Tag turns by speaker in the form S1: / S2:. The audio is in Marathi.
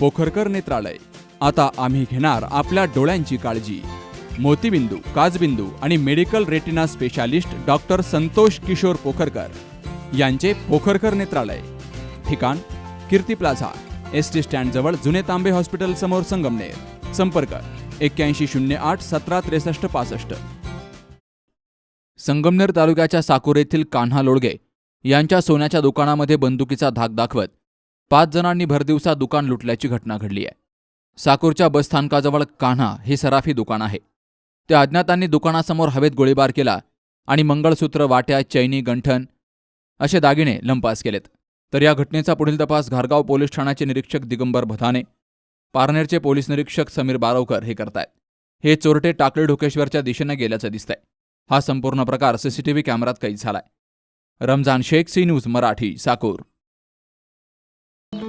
S1: पोखरकर नेत्रालय. आता आम्ही घेणार आपल्या डोळ्यांची काळजी. मोतीबिंदू काजबिंदू आणि medical retina specialist doctor Santosh Kishor Pokharkar यांचे पोखरकर नेत्रालय. ठिकाण Kirti plaza S T stand जवळ जुने तांबे हॉस्पिटल समोर संगमनेर. संपर्क एक्क्याऐंशी शून्य आठ सतरा त्रेसष्ट पासष्ट. संगमनेर तालुक्याच्या साकोर येथील कान्हा लोडगे यांच्या सोन्याच्या दुकानामध्ये बंदुकीचा धाक दाखवत पाच जणांनी भरदिवसा दुकान लुटल्याची घटना घडली आहे. साकूरच्या बसस्थानकाजवळ कान्हा हे सराफी दुकान आहे. त्या अज्ञातांनी दुकानासमोर हवेत गोळीबार केला आणि मंगळसूत्र वाट्या चैनी गंठन असे दागिने लंपास केलेत. तर या घटनेचा पुढील तपास घारगाव पोलीस ठाण्याचे निरीक्षक दिगंबर भधाने पारनेरचे पोलीस निरीक्षक समीर बारवकर हे करतायत. हे चोरटे टाकळी ढोकेश्वरच्या दिशेनं गेल्याचं दिसतंय. हा संपूर्ण प्रकार सीसीटीव्ही कॅमेरात कैद झालाय. Ramzan Shaikh C news Marathi Sakur.